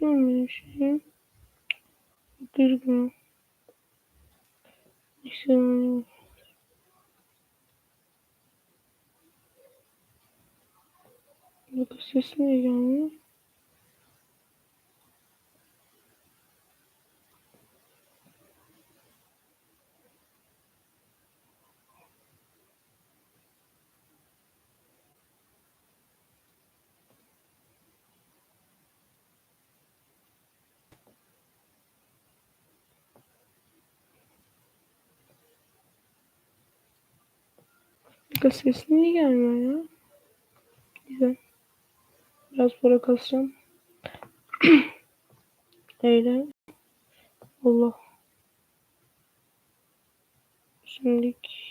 Bilmiyorum şey. Girmiyor. İşte Bakın ses niye gelmiyor? Bakın ses niye gelmiyor ya? Güzel. Biraz para kasacağım. Öyle. Allah. Şimdilik.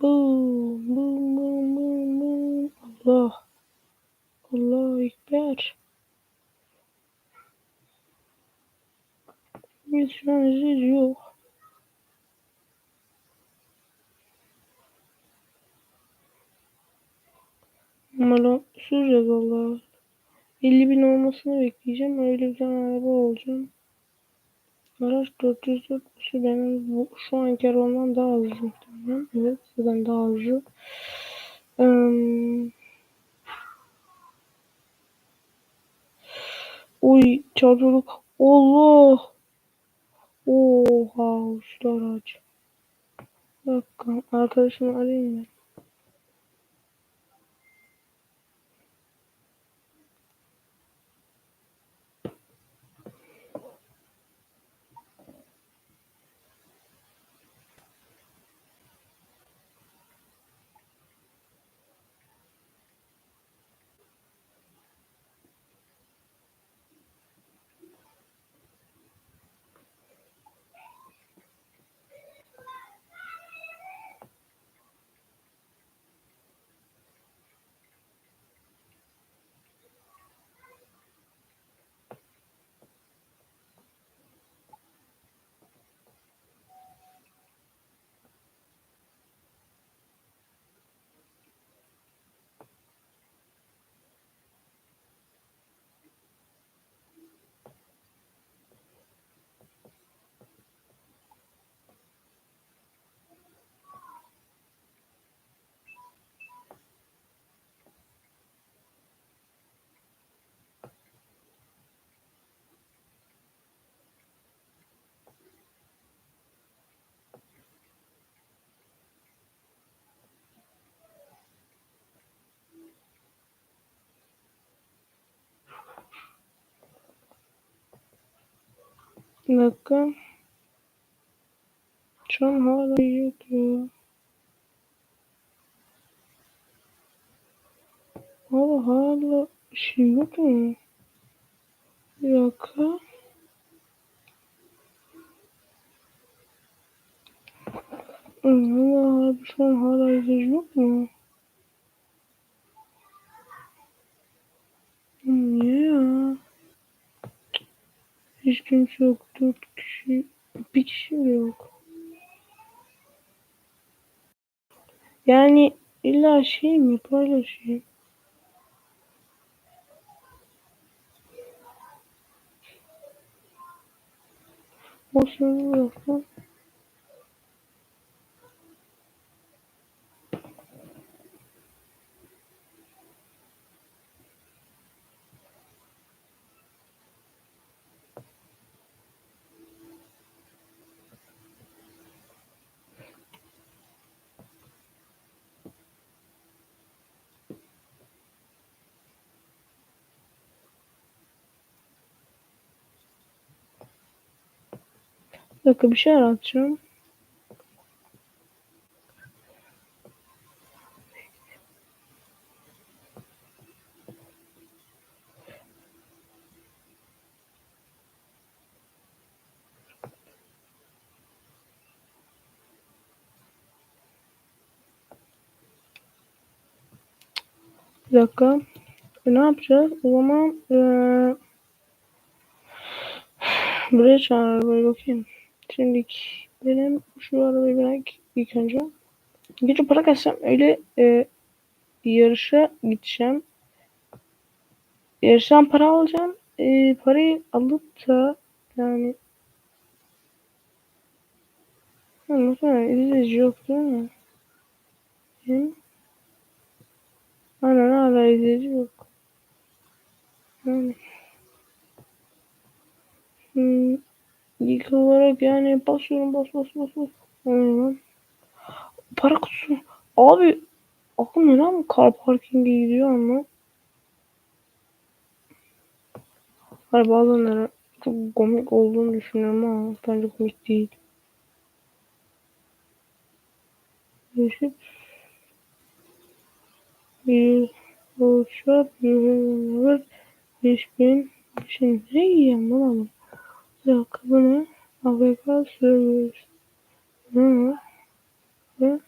Boom, boom, boom, boom, boom. Allah. Allah Ekber. Biz şu an yok. Lan süreceğiz Allah. 50 bin olmasını bekleyeceğim. Öyle bir tane araba olacağım. Araç 404 bu benim bu, şu anki arabamdan daha hızlı muhtemelen. Evet zaten daha hızlı. Um, Oy çarpıyorduk. Allah. Oha uçtu araç. Bir dakika arkadaşımı arayayım ben. Bir dakika. Şu an hala yok ya. Abi hala şey yok mu? Bir dakika. Hala abi şu an hala izleyici yok mu? Niye? Hiç kimse yok. Dört kişi. Bir kişi bile yok. Yani illa şey mi paylaşayım? Olsun bir dakika. Bir dakika bir şey aratacağım. Bir dakika. E, ne yapacağız? O zaman eee buraya çağır bakayım. Şimdi benim şu arabayı bırak ilk önce. Gece para kaçacağım. Öyle e, yarışa gideceğim. Yarıştan para alacağım. E, parayı alıp da yani Anlatsana izleyici yok değil mi? Hı? Aynen hala izleyici yok. Yani. Hmm, ilk olarak yani basıyorum bas bas bas bas. Aynen. Para kutusu. Abi aklım neden car parking'e gidiyor ama. Hayır bazenleri çok komik olduğunu düşünüyorum ama bence komik değil. Yaşıp bir uçak bir bin şimdi ne yiyeyim lan oğlum? Bir dakika ne? Afrika sürüyoruz. Ne var? Ne?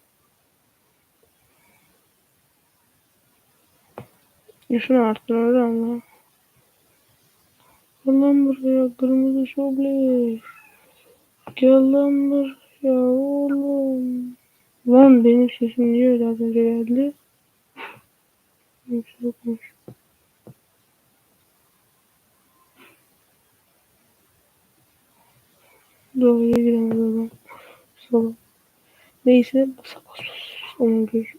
Yaşını arttırır ama. Gel lan buraya kırmızı şoble. Gel lan buraya oğlum. Lan benim sesim niye öyle az önce geldi? Yükseltmiş. Doğruya giremez adam. Salak. Neyse basa bas bas. Onun gözü.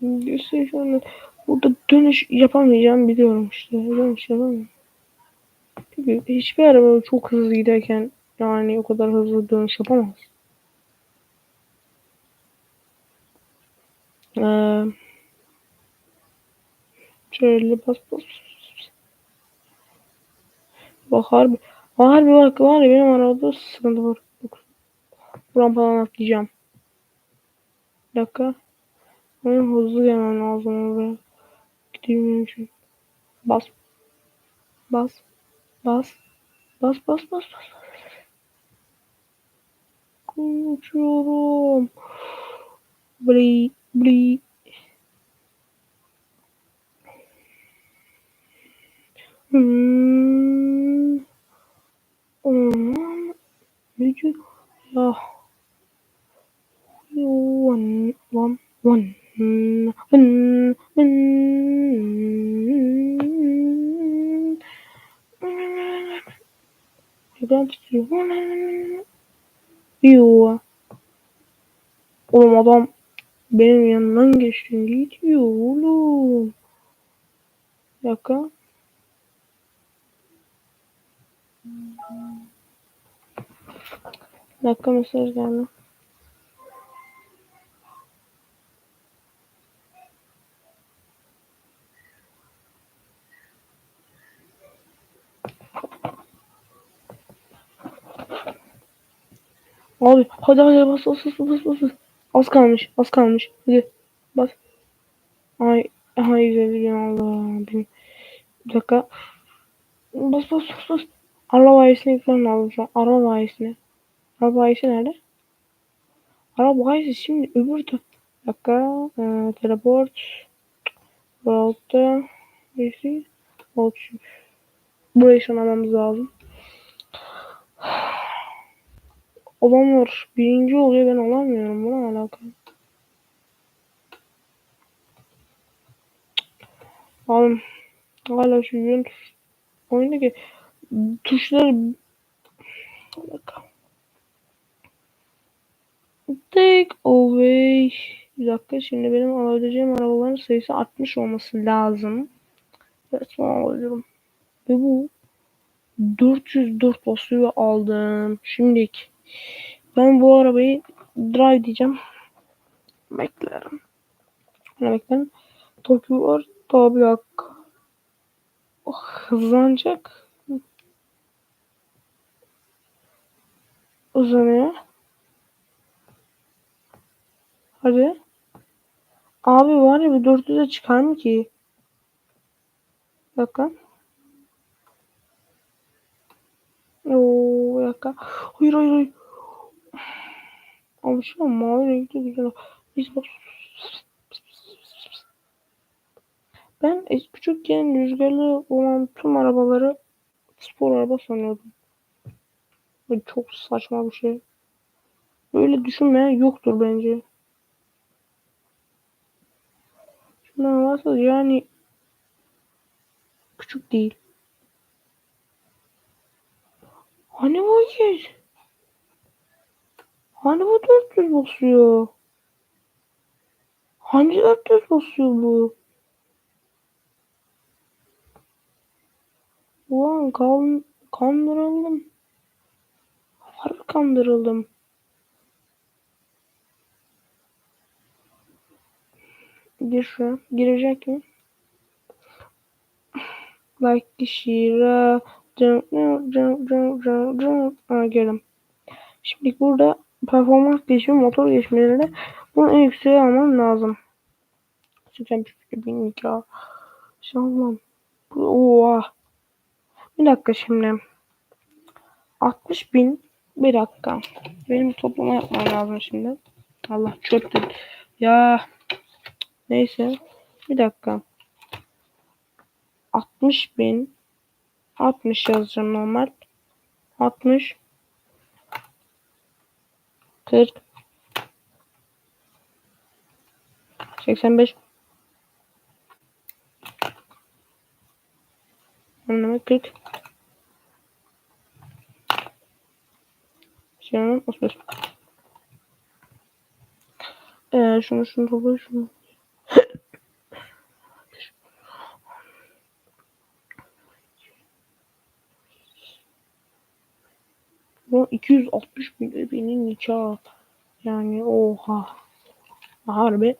Göster şu anda. Burada dönüş yapamayacağım biliyorum işte. Dönüş yapamıyorum. Çünkü hiçbir araba çok hızlı giderken yani o kadar hızlı dönüş yapamaz. Ee, şöyle bas bas. Bak harbi. Harbi bak var ya benim arabada sıkıntı var. Rampadan atlayacağım. Bir dakika. Benim hızlı gelmem lazım oraya. Gideyim için. Bas. Bas. Bas. Bas bas bas bas. Uçuyorum. Bli bli. Hmm. Aman. Gücü. Ya. One, one, one. Hmm. Hmm. Hmm. Ekran titriyor. Yoo. Oğlum adam benim yanından geçti. Gidiyor oğlum. Bir dakika. Bir dakika mesaj geldi. Abi hadi hadi bas bas bas bas bas. Az kalmış az kalmış. Hadi bas. Ay ay güzel Allah. Bir, bir dakika. Bas bas bas bas. Araba bayisine gitmem lazım şu an. Araba bayisine. Araba bayisi nerede? Araba bayisi şimdi öbür dakika. Ee, teleport. World'da. Birisi. World. Burayı sanamamız lazım. Olamıyor. Birinci oluyor ben olamıyorum. Buna alakalı. Oğlum hala şu yön oyundaki tuşları bir dakika. Take away bir dakika şimdi benim alabileceğim arabaların sayısı 60 olması lazım. Evet alıyorum. Ve bu 404 basıyor aldım. Şimdiki ben bu arabayı drive diyeceğim. Beklerim. Ne beklerim? Tokyo var. Tabi yok. Oh, hızlanacak. uzanıyor. Hadi. Abi var ya bu 400'e çıkar mı ki? Bir dakika. Oo, bir dakika. Hayır hayır hayır. Abi şu an mavi renkli güzel. Biz bak. Ben küçükken rüzgarlı olan tüm arabaları spor araba sanıyordum. Bu çok saçma bir şey. Böyle düşünmeyen yoktur bence. Varsa yani küçük değil. Hani bu yer? Hani bu 400 basıyor? Hani 400 basıyor bu? Ulan kan, kandırıldım. Harbi kandırıldım. Gir şu. Girecek mi? Like Shira. Jump, jump, jump, jump, jump. Aa, girdim. Şimdi burada performans geçimi, motor geçmelerinde bunu en yükseğe almam lazım. 85 bin ya. İnşallah. Oha. Bir dakika şimdi. 60 bin. Bir dakika. Benim toplama yapmam lazım şimdi. Allah çöktü. Ya. Neyse. Bir dakika. 60 bin. 60 yazacağım normal. 60. 40. 85. Anlama 40. Şey 35. Ee, şunu şunu topla şunu. Bu 260 bin bebeğinin nikahı. Yani oha. Harbi.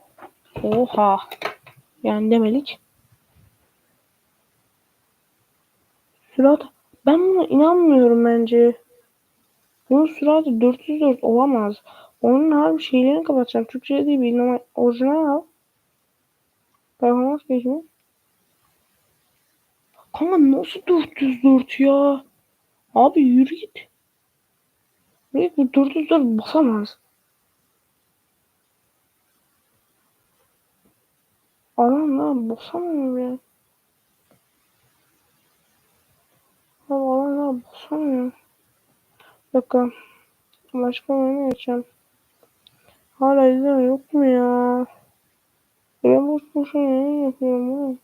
Oha. Yani demelik. Sürat. Ben buna inanmıyorum bence. Bunun süratı 404 olamaz. Onun harbi şeylerini kapatacağım. Türkçe değil bir ama orijinal al. Performans geçimi. Kanka nasıl 404 ya? Abi yürü git. Bu 404 basamaz. Adam lan basamıyor ya. Adam lan basamıyor. Dakika. Başka ne geçeceğim? Hala izleme yok mu ya? Ben boş boşuna yayın yapıyorum oğlum.